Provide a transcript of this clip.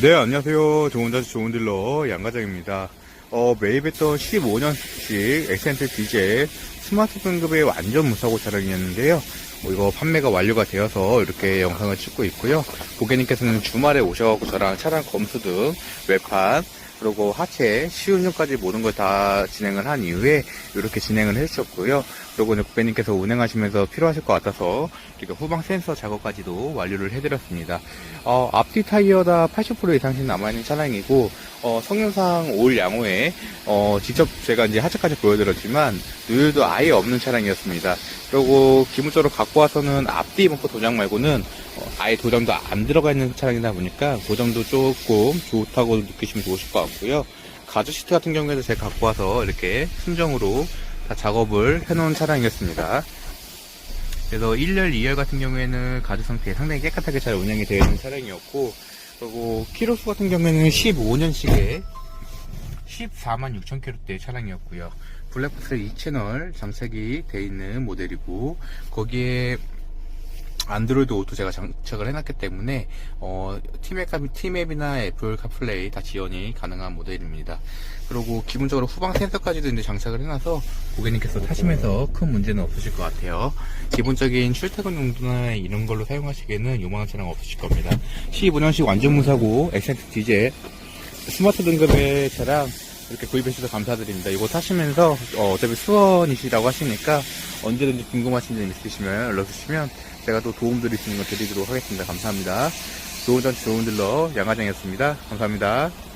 네, 안녕하세요. 좋은 자수 좋은 딜러 양과장입니다. 어, 매입했던 15년식 엑센트 디젤 스마트 등급의 완전 무사고 차량이었는데요. 어, 이거 판매가 완료가 되어서 이렇게 영상을 찍고 있고요. 고객님께서는 주말에 오셔서 저랑 차량 검수 등 외판 그리고 하체, 시운전까지 모든 걸 다 진행을 한 이후에 이렇게 진행을 해주셨고요. 그리고 고객님께서 운행하시면서 필요하실 것 같아서 이렇게 후방 센서 작업까지도 완료를 해드렸습니다. 어, 앞뒤 타이어 다 80% 이상씩 남아있는 차량이고 어, 성능상 올 양호에 어, 직접 제가 이제 하체까지 보여드렸지만 누유도 아예 없는 차량이었습니다. 그리고 기본적으로 갖고 와서는 앞뒤 범퍼 도장 말고는 어, 아예 도장도 안 들어가 있는 차량이다 보니까 고정도 조금 좋다고 느끼시면 좋으실 것 같고요. 가죽 시트 같은 경우에도 제가 갖고 와서 이렇게 순정으로 다 작업을 해놓은 차량이었습니다. 그래서 1열, 2열 같은 경우에는 가죽 상태 상당히 깨끗하게 잘 운영이 되어 있는 차량이었고, 그리고 키로수 같은 경우에는 15년식에 14만 6천 킬로대 차량이었고요. 블랙박스 2채널 장착이 되어 있는 모델이고, 거기에 안드로이드 오토 제가 장착을 해놨기 때문에 어, 티맵, 티맵이나 애플 카플레이 다 지원이 가능한 모델입니다. 그리고 기본적으로 후방 센서까지도 이제 장착을 해놔서 고객님께서 타시면서 큰 문제는 없으실 것 같아요. 기본적인 출퇴근 용도나 이런 걸로 사용하시기에는 요만한 차량 없으실 겁니다. 15년식 완전 무사고 엑센트 디젤 스마트 등급의 차량 이렇게 구입해 주셔서 감사드립니다. 이거 타시면서 어, 차피 수원이시라고 하시니까 언제든지 궁금하신 점 있으시면 연락 주시면 제가 또 도움 드릴 수 있는 거 드리도록 하겠습니다. 감사합니다. 좋은 잔치 좋은 딜러 양화장이었습니다. 감사합니다.